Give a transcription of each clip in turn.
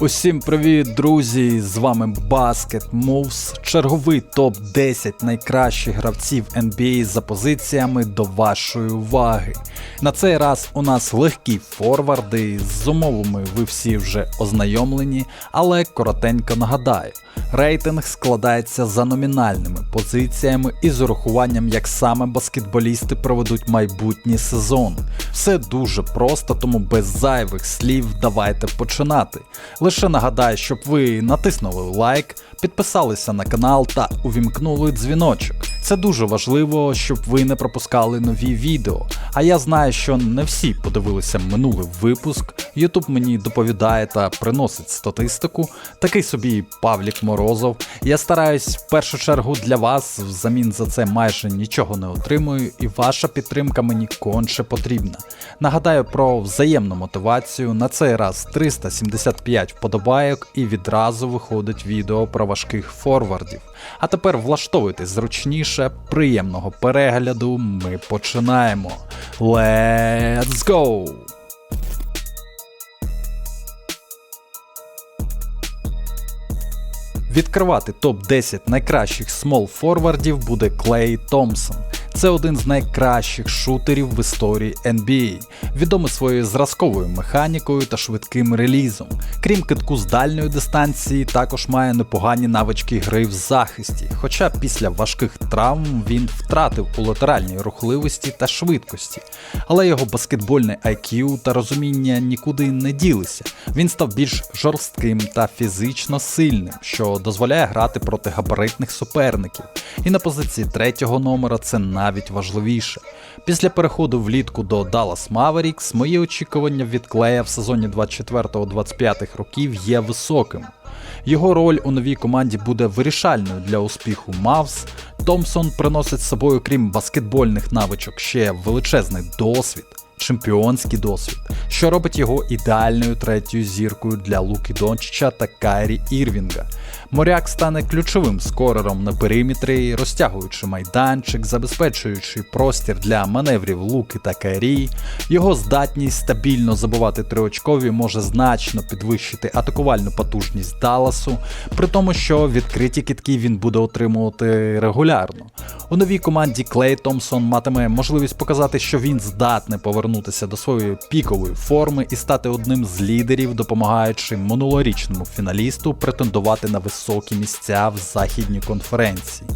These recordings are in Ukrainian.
Усім привіт, друзі! З вами Basket Moves, черговий топ-10 найкращих гравців NBA за позиціями до вашої уваги. На цей раз у нас легкі форварди, з умовами ви всі вже ознайомлені, але коротенько нагадаю. Рейтинг складається за номінальними позиціями і з урахуванням, як саме баскетболісти проведуть майбутній сезон. Все дуже просто, тому без зайвих слів давайте починати. Лише нагадаю, щоб ви натиснули лайк, підписалися на канал та увімкнули дзвіночок. Це дуже важливо, щоб ви не пропускали нові відео. А я знаю, що не всі подивилися минулий випуск. YouTube мені доповідає та приносить статистику. Такий собі Павлік Морозов. Я стараюсь в першу чергу для вас, взамін за це майже нічого не отримую, і ваша підтримка мені конче потрібна. Нагадаю про взаємну мотивацію. На цей раз 375 вподобайок і відразу виходить відео про важких форвардів. А тепер влаштовуйтесь зручніше, приємного перегляду. Ми починаємо. Let's go! Відкривати топ-10 найкращих смол форвардів буде Клей Томпсон. Це один з найкращих шутерів в історії NBA, відомий своєю зразковою механікою та швидким релізом. Крім китку з дальньої дистанції, також має непогані навички гри в захисті, хоча після важких травм він втратив у латеральній рухливості та швидкості. Але його баскетбольний IQ та розуміння нікуди не ділися. Він став більш жорстким та фізично сильним, що дозволяє грати проти габаритних суперників. І на позиції третього номера це навіть важливіше. Після переходу влітку до Dallas Mavericks мої очікування від Клея в сезоні 24-25 років є високим. Його роль у новій команді буде вирішальною для успіху Мавс. Томпсон приносить з собою, крім баскетбольних навичок, ще величезний досвід, чемпіонський досвід, що робить його ідеальною третьою зіркою для Луки Дончича та Кайрі Ірвінга. Моряк стане ключовим скорером на периметрі, розтягуючи майданчик, забезпечуючи простір для маневрів Луки та Кайрі. Його здатність стабільно забивати триочкові може значно підвищити атакувальну потужність Далласу, при тому, що відкриті кітки він буде отримувати регулярно. У новій команді Клей Томпсон матиме можливість показати, що він здатний повернутися до своєї пікової форми і стати одним з лідерів, допомагаючи минулорічному фіналісту претендувати на високі місця в західній конференції.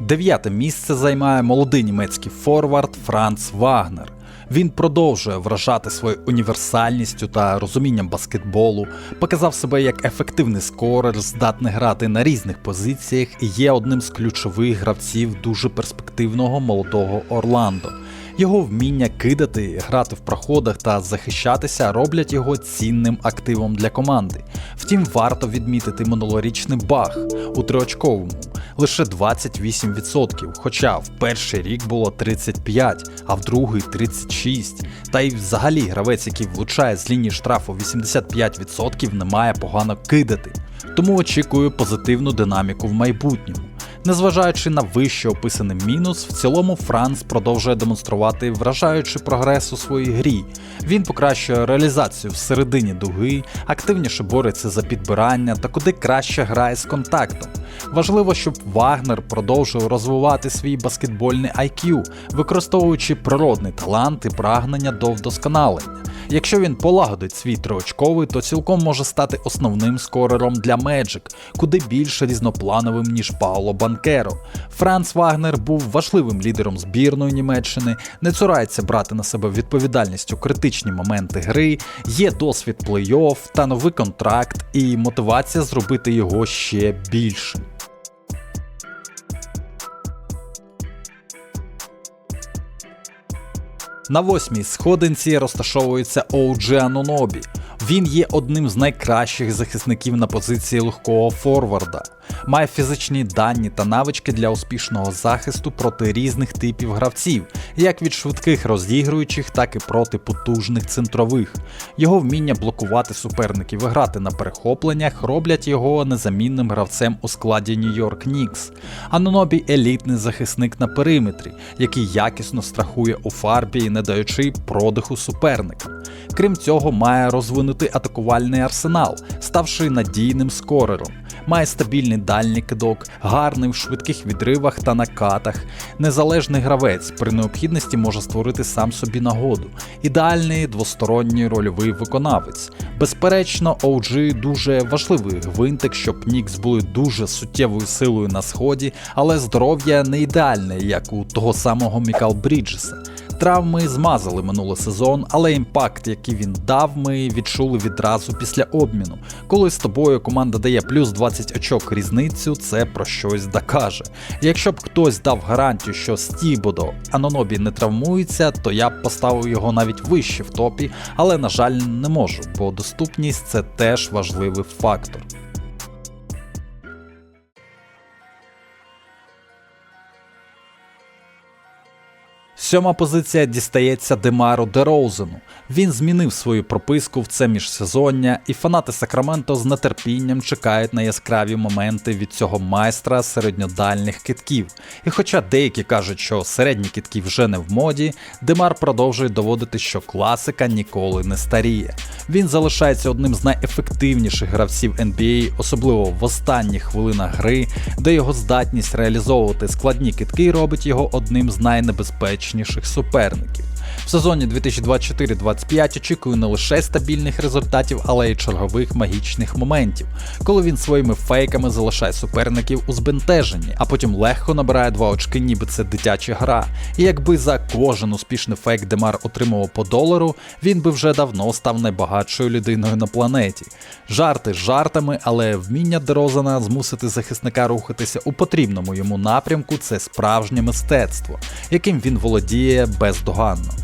Дев'яте місце займає молодий німецький форвард Франц Вагнер. Він продовжує вражати своєю універсальністю та розумінням баскетболу, показав себе як ефективний скорер, здатний грати на різних позиціях і є одним з ключових гравців дуже перспективного молодого Орландо. Його вміння кидати, грати в проходах та захищатися роблять його цінним активом для команди. Втім, варто відмітити минулорічний баг у триочковому лише 28%, хоча в перший рік було 35, а в другий 36. Та й взагалі гравець, який влучає з лінії штрафу 85%, не має погано кидати. Тому очікую позитивну динаміку в майбутньому. Незважаючи на вище описаний мінус, в цілому Франц продовжує демонструвати вражаючий прогрес у своїй грі. Він покращує реалізацію всередині дуги, активніше бореться за підбирання та куди краще грає з контактом. Важливо, щоб Вагнер продовжив розвивати свій баскетбольний IQ, використовуючи природний талант і прагнення до вдосконалення. Якщо він полагодить свій триочковий, то цілком може стати основним скорером для Magic, куди більш різноплановим, ніж Пауло Банкеро. Франц Вагнер був важливим лідером збірної Німеччини, не цурається брати на себе відповідальність у критичні моменти гри, є досвід плей-офф та новий контракт і мотивація зробити його ще більшим. На восьмій сходинці розташовується OG Анонобі. Він є одним з найкращих захисників на позиції легкого форварда. Має фізичні дані та навички для успішного захисту проти різних типів гравців, як від швидких розігруючих, так і проти потужних центрових. Його вміння блокувати суперників і грати на перехопленнях роблять його незамінним гравцем у складі Нью-Йорк Нікс. Анонобі елітний захисник на периметрі, який якісно страхує у фарбі, не даючи продиху суперникам. Крім цього, має розвинутий атакувальний арсенал, ставши надійним скорером. Має стабільний дальній кидок, гарний в швидких відривах та накатах. Незалежний гравець при необхідності може створити сам собі нагоду. Ідеальний двосторонній рольовий виконавець. Безперечно, OG дуже важливий гвинтик, щоб Нікс були дуже суттєвою силою на сході, але здоров'я не ідеальне, як у того самого Мікал Бріджеса. Травми змазали минулий сезон, але імпакт, який він дав, ми відчули відразу після обміну. Коли з тобою команда дає плюс 20 очок різницю, це про щось докаже. Якщо б хтось дав гарантію, що Стібодо Анонобі не травмується, то я б поставив його навіть вище в топі, але на жаль не можу, бо доступність це теж важливий фактор. Сьома позиція дістається Демару Дерозену. Він змінив свою прописку в це міжсезоння, і фанати Сакраменто з нетерпінням чекають на яскраві моменти від цього майстра середньодальних китків. І хоча деякі кажуть, що середні китки вже не в моді, Демар продовжує доводити, що класика ніколи не старіє. Він залишається одним з найефективніших гравців NBA, особливо в останніх хвилинах гри, де його здатність реалізовувати складні китки робить його одним з найнебезпечніших суперників. В сезоні 2024-25 очікую не лише стабільних результатів, але й чергових магічних моментів, коли він своїми фейками залишає суперників у збентеженні, а потім легко набирає два очки, ніби це дитяча гра. І якби за кожен успішний фейк Демар отримував по долару, він би вже давно став найбагатшою людиною на планеті. Жарти жартами, але вміння Дерозана змусити захисника рухатися у потрібному йому напрямку це справжнє мистецтво, яким він володіє бездоганно.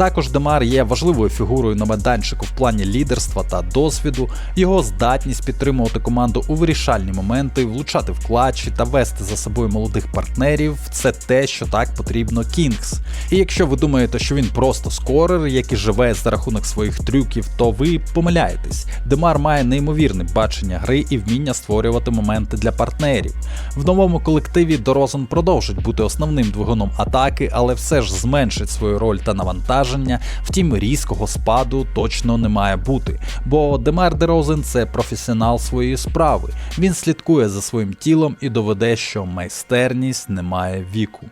Також Демар є важливою фігурою на майданчику в плані лідерства та досвіду, його здатність підтримувати команду у вирішальні моменти, влучати в клатчі та вести за собою молодих партнерів це те, що так потрібно Кінгс. І якщо ви думаєте, що він просто скорер, який живе за рахунок своїх трюків, то ви помиляєтесь. Демар має неймовірне бачення гри і вміння створювати моменти для партнерів. В новому колективі Дорозен продовжить бути основним двигуном атаки, але все ж зменшить свою роль та навантаження. Втім, різкого спаду точно не має бути, бо Демар Дерозен це професіонал своєї справи. Він слідкує за своїм тілом і доведе, що майстерність не має віку.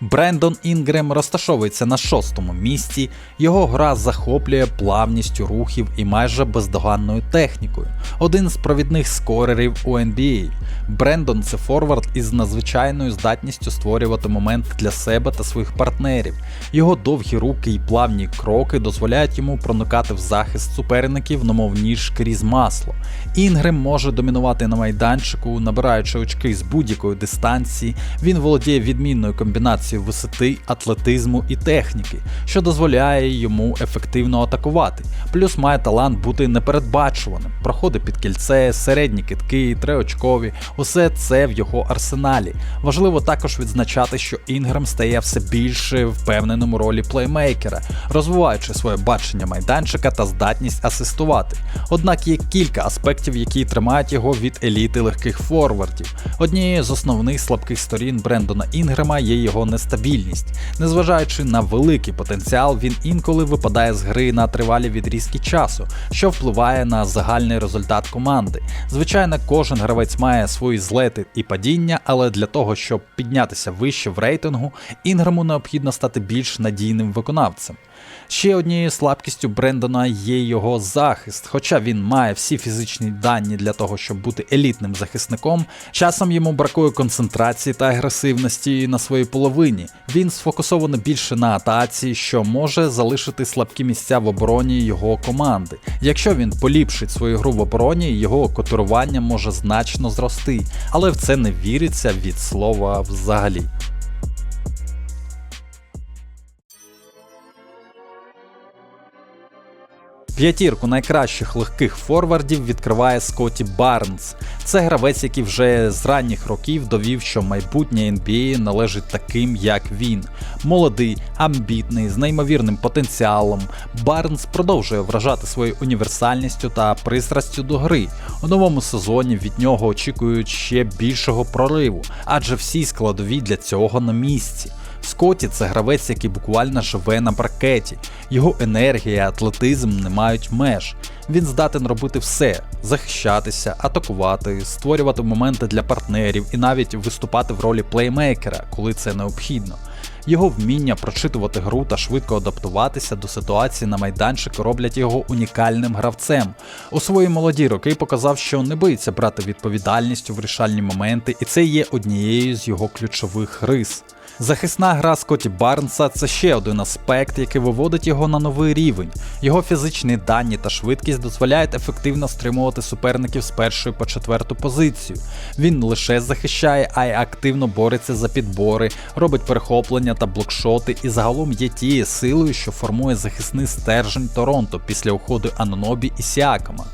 Брендон Інгрем розташовується на шостому місці, його гра захоплює плавністю рухів і майже бездоганною технікою. Один з провідних скорерів у NBA. Брендон це форвард із надзвичайною здатністю створювати момент для себе та своїх партнерів. Його довгі руки і плавні кроки дозволяють йому проникати в захист суперників, немов ніж крізь масло. Інгрем може домінувати на майданчику, набираючи очки з будь-якої дистанції. Він володіє відмінною комбінацією висоти, атлетизму і техніки, що дозволяє йому ефективно атакувати. Плюс має талант бути непередбачуваним, проходи під кільце, середні китки, триочкові, усе це в його арсеналі. Важливо також відзначати, що Інгрем стає все більше впевненим у ролі плеймейкера, розвиваючи своє бачення майданчика та здатність асистувати. Однак є кілька аспектів, які тримають його від еліти легких форвардів. Однією з основних слабких сторін Брендона Інгрема є його нестабільність. Незважаючи на великий потенціал, він інколи випадає з гри на тривалі відрізки часу, що впливає на загальний результат команди. Звичайно, кожен гравець має свої злети і падіння, але для того, щоб піднятися вище в рейтингу, інграму необхідно стати більш надійним виконавцем. Ще однією слабкістю Брендона є його захист, хоча він має всі фізичні дані для того, щоб бути елітним захисником, часом йому бракує концентрації та агресивності на своїй половині. Він сфокусований більше на атаці, що може залишити слабкі місця в обороні його команди. Якщо він поліпшить свою гру в обороні, його котирування може значно зрости, але в це не віриться від слова взагалі. П'ятірку найкращих легких форвардів відкриває Скотті Барнс. Це гравець, який вже з ранніх років довів, що майбутнє NBA належить таким, як він. Молодий, амбітний, з неймовірним потенціалом. Барнс продовжує вражати своєю універсальністю та пристрастю до гри. У новому сезоні від нього очікують ще більшого прориву, адже всі складові для цього на місці. Скотті це гравець, який буквально живе на паркеті. Його енергія, і атлетизм не мають меж. Він здатен робити все: захищатися, атакувати, створювати моменти для партнерів і навіть виступати в ролі плеймейкера, коли це необхідно. Його вміння прочитувати гру та швидко адаптуватися до ситуації на майданчику роблять його унікальним гравцем. У свої молоді роки показав, що не боїться брати відповідальність у вирішальні моменти, і це є однією з його ключових рис. Захисна гра Скотті Барнса це ще один аспект, який виводить його на новий рівень. Його фізичні дані та швидкість дозволяють ефективно стримувати суперників з першої по четверту позицію. Він не лише захищає, а й активно бореться за підбори, робить перехоплення та блокшоти і загалом є тією силою, що формує захисний стержень Торонто після уходу Анонобі і Сіакама.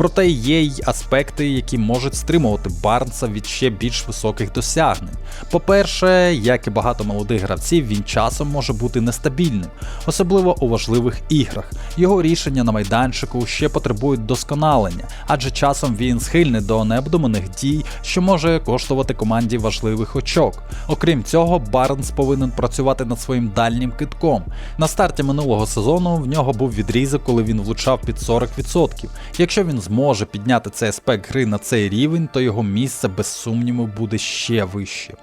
Проте є й аспекти, які можуть стримувати Барнса від ще більш високих досягнень. По-перше, як і багато молодих гравців, він часом може бути нестабільним, особливо у важливих іграх. Його рішення на майданчику ще потребують досконалення, адже часом він схильний до необдуманих дій, що може коштувати команді важливих очок. Окрім цього, Барнс повинен працювати над своїм дальнім китком. На старті минулого сезону в нього був відрізок, коли він влучав під 40%. Якщо він зможе підняти цей аспект гри на цей рівень, то його місце без сумніву буде ще вище.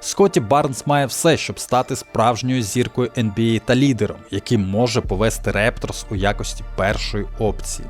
Скотті Барнс має все, щоб стати справжньою зіркою NBA та лідером, який може повести Репторс у якості першої опції.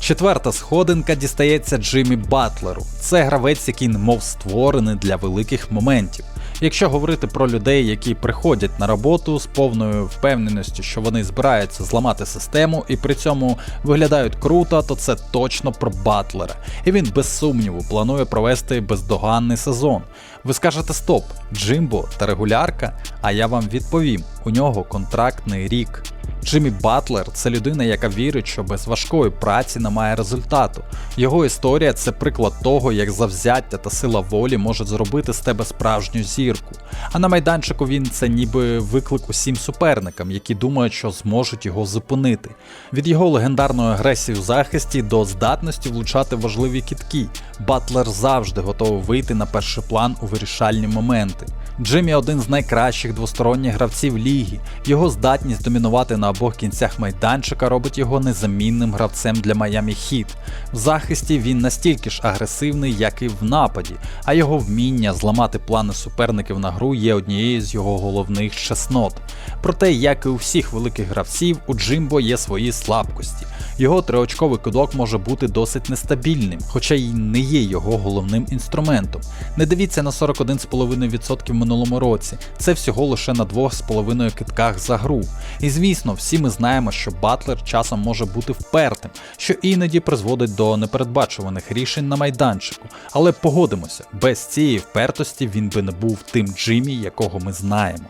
Четверта сходинка дістається Джиммі Батлеру. Це гравець, який немов створений для великих моментів. Якщо говорити про людей, які приходять на роботу з повною впевненістю, що вони збираються зламати систему і при цьому виглядають круто, то це точно про Батлера. І він без сумніву планує провести бездоганний сезон. Ви скажете стоп, Джимбо та регулярка, а я вам відповім: у нього контрактний рік. Джиммі Батлер це людина, яка вірить, що без важкої праці немає результату. Його історія це приклад того, як завзяття та сила волі можуть зробити з тебе справжню зірку. А на майданчику він це ніби виклик усім суперникам, які думають, що зможуть його зупинити. Від його легендарної агресії у захисті до здатності влучати важливі кітки. Батлер завжди готовий вийти на перший план у вирішальні моменти. Джиммі один з найкращих двосторонніх гравців ліги. Його здатність домінувати на обох кінцях майданчика робить його незамінним гравцем для Майами Хіт. В захисті він настільки ж агресивний, як і в нападі, а його вміння зламати плани суперників на гру є однією з його головних чеснот. Проте, як і у всіх великих гравців, у Джимбо є свої слабкості. Його триочковий кудок може бути досить нестабільним, хоча й не є його головним інструментом. Не дивіться на 41,5% в минулому році, це всього лише на 2,5 китках за гру. І звісно, всі ми знаємо, що Батлер часом може бути впертим, що іноді призводить до непередбачуваних рішень на майданчику. Але погодимося, без цієї впертості він би не був тим Джиммі, якого ми знаємо.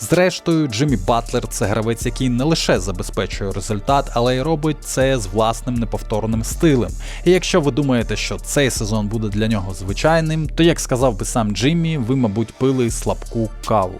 Зрештою, Джиммі Батлер це гравець, який не лише забезпечує результат, але й робить це з власним неповторним стилем. І якщо ви думаєте, що цей сезон буде для нього звичайним, то як сказав би сам Джиммі, ви, мабуть, пили слабку каву.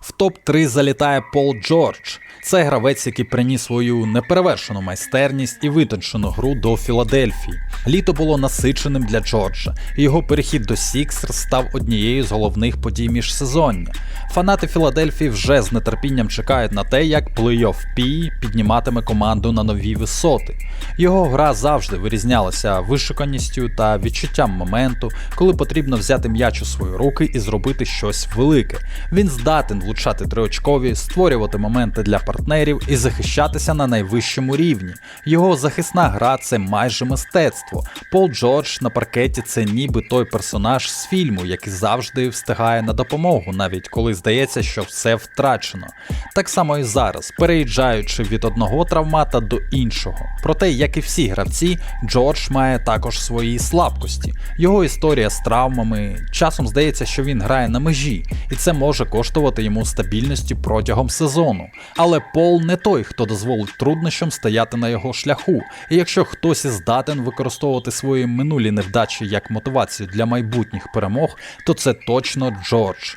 В топ-3 залітає Пол Джордж. Це гравець, який приніс свою неперевершену майстерність і витончену гру до Філадельфії. Літо було насиченим для Джорджа, і його перехід до Сіксерс став однією з головних подій міжсезоння. Фанати Філадельфії вже з нетерпінням чекають на те, як плей-офф Пі підніматиме команду на нові висоти. Його гра завжди вирізнялася вишуканістю та відчуттям моменту, коли потрібно взяти м'яч у свої руки і зробити щось велике. Він здатен влучати триочкові, створювати моменти для партнерів і захищатися на найвищому рівні. Його захисна гра це майже мистецтво. Пол Джордж на паркеті це ніби той персонаж з фільму, який завжди встигає на допомогу, навіть коли здається, що все втрачено. Так само і зараз, переїжджаючи від одного травмата до іншого. Проте, як і всі гравці, Джордж має також свої слабкості. Його історія з травмами часом здається, що він грає на межі, і це може коштувати йому стабільності протягом сезону. Але Пол не той, хто дозволить труднощам стояти на його шляху. І якщо хтось здатен використовувати свої минулі невдачі як мотивацію для майбутніх перемог, то це точно Джордж.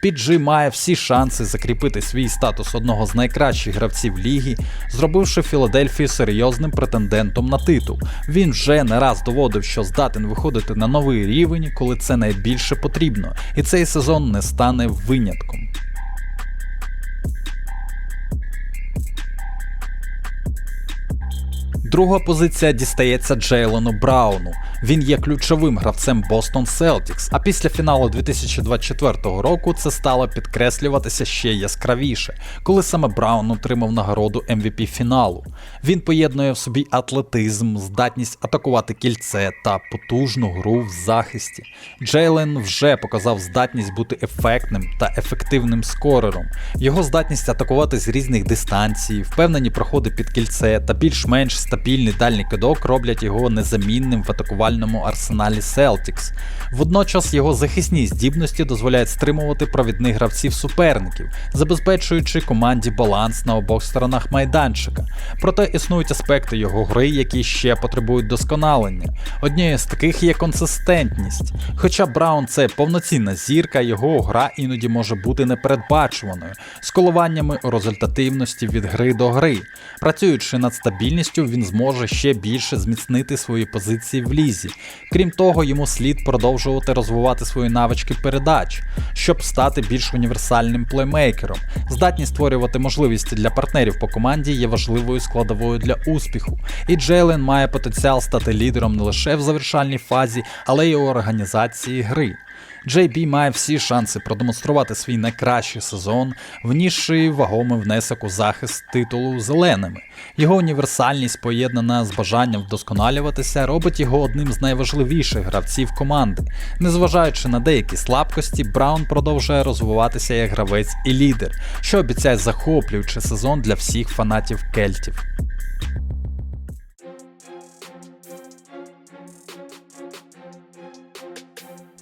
Піджи має всі шанси закріпити свій статус одного з найкращих гравців ліги, зробивши Філадельфію серйозним претендентом на титул. Він вже не раз доводив, що здатен виходити на новий рівень, коли це найбільше потрібно, і цей сезон не стане винятком. Друга позиція дістається Джейлену Брауну. Він є ключовим гравцем Бостон Celtics, а після фіналу 2024 року це стало підкреслюватися ще яскравіше, коли саме Браун отримав нагороду MVP фіналу. Він поєднує в собі атлетизм, здатність атакувати кільце та потужну гру в захисті. Джейлен вже показав здатність бути ефектним та ефективним скорером. Його здатність атакувати з різних дистанцій, впевнені проходи під кільце та більш-менш стабільний дальній кидок роблять його незамінним в атакувальному арсеналі Celtics. Водночас його захисні здібності дозволяють стримувати провідних гравців суперників, забезпечуючи команді баланс на обох сторонах майданчика. Проте існують аспекти його гри, які ще потребують досконалення. Однією з таких є консистентність. Хоча Браун це повноцінна зірка, його гра іноді може бути непередбачуваною, з коливаннями у результативності від гри до гри. Працюючи над стабільністю, він зможе ще більше зміцнити свої позиції в лізі. Крім того, йому слід продовжувати розвивати свої навички передач, щоб стати більш універсальним плеймейкером. Здатність створювати можливості для партнерів по команді є важливою складовою для успіху. І Джейлен має потенціал стати лідером не лише в завершальній фазі, але й у організації гри. JB має всі шанси продемонструвати свій найкращий сезон, внісши вагомий внесок у захист титулу зеленими. Його універсальність, поєднана з бажанням вдосконалюватися, робить його одним з найважливіших гравців команди. Незважаючи на деякі слабкості, Браун продовжує розвиватися як гравець і лідер, що обіцяє захоплюючий сезон для всіх фанатів кельтів.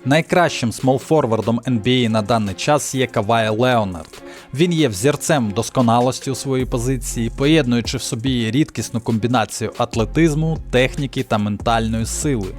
Найкращим смолфорвардом NBA на даний час є Кавай Леонард. Він є взірцем досконалості у своїй позиції, поєднуючи в собі рідкісну комбінацію атлетизму, техніки та ментальної сили.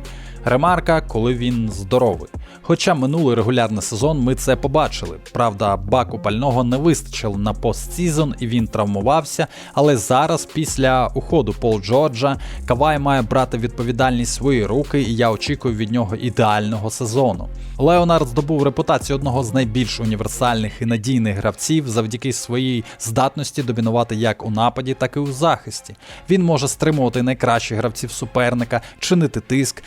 Ремарка, коли він здоровий. Хоча минулий регулярний сезон ми це побачили. Правда, баку пального не вистачило на постсезон і він травмувався. Але зараз, після уходу Пол Джорджа, Кавай має брати відповідальність свої руки, і я очікую від нього ідеального сезону. Леонард здобув репутацію одного з найбільш універсальних і надійних гравців завдяки своїй здатності домінувати як у нападі, так і у захисті. Він може стримувати найкращих гравців суперника, чинити тиск,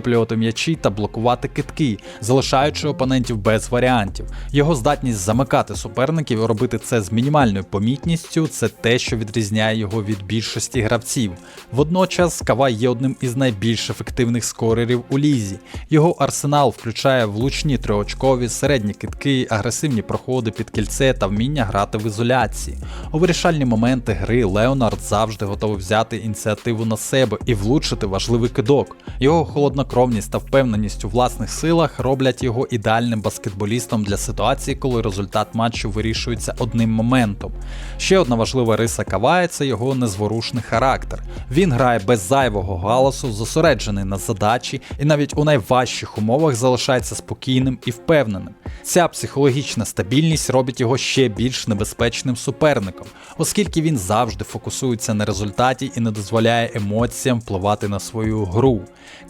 перехоплювати м'ячі та блокувати китки, залишаючи опонентів без варіантів. Його здатність замикати суперників і робити це з мінімальною помітністю це те, що відрізняє його від більшості гравців. Водночас Кавай є одним із найбільш ефективних скорерів у лізі. Його арсенал включає влучні триочкові, середні китки, агресивні проходи під кільце та вміння грати в ізоляції. У вирішальні моменти гри Леонард завжди готовий взяти ініціативу на себе і влучити важливий кидок. Його холоднокровність та впевненість у власних силах роблять його ідеальним баскетболістом для ситуації, коли результат матчу вирішується одним моментом. Ще одна важлива риса Кавая це його незворушний характер. Він грає без зайвого галасу, зосереджений на задачі і навіть у найважчих умовах залишається спокійним і впевненим. Ця психологічна стабільність робить його ще більш небезпечним суперником, оскільки він завжди фокусується на результаті і не дозволяє емоціям впливати на свою гру.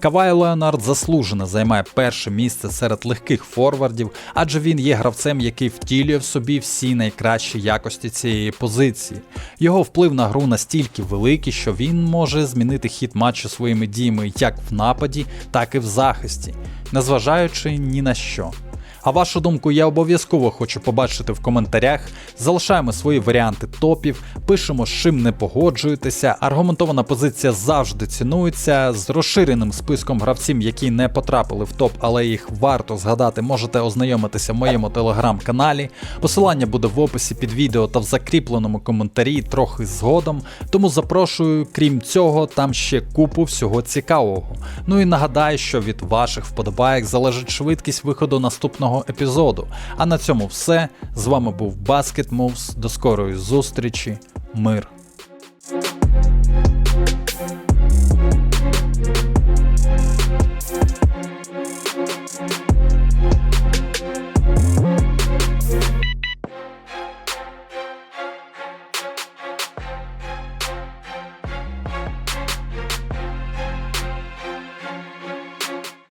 Кавай Леонард заслужено займає перше місце серед легких форвардів, адже він є гравцем, який втілює в собі всі найкращі якості цієї позиції. Його вплив на гру настільки великий, що він може змінити хід матчу своїми діями як в нападі, так і в захисті, незважаючи ні на що. А вашу думку я обов'язково хочу побачити в коментарях. Залишаємо свої варіанти топів, пишемо, з чим не погоджуєтеся. Аргументована позиція завжди цінується. З розширеним списком гравців, які не потрапили в топ, але їх варто згадати, можете ознайомитися в моєму телеграм-каналі. Посилання буде в описі під відео та в закріпленому коментарі трохи згодом. Тому запрошую, крім цього, там ще купу всього цікавого. Ну і нагадаю, що від ваших вподобайок залежить швидкість виходу наступного епізоду. А на цьому все. З вами був Basket Moves. До скорої зустрічі. Мир.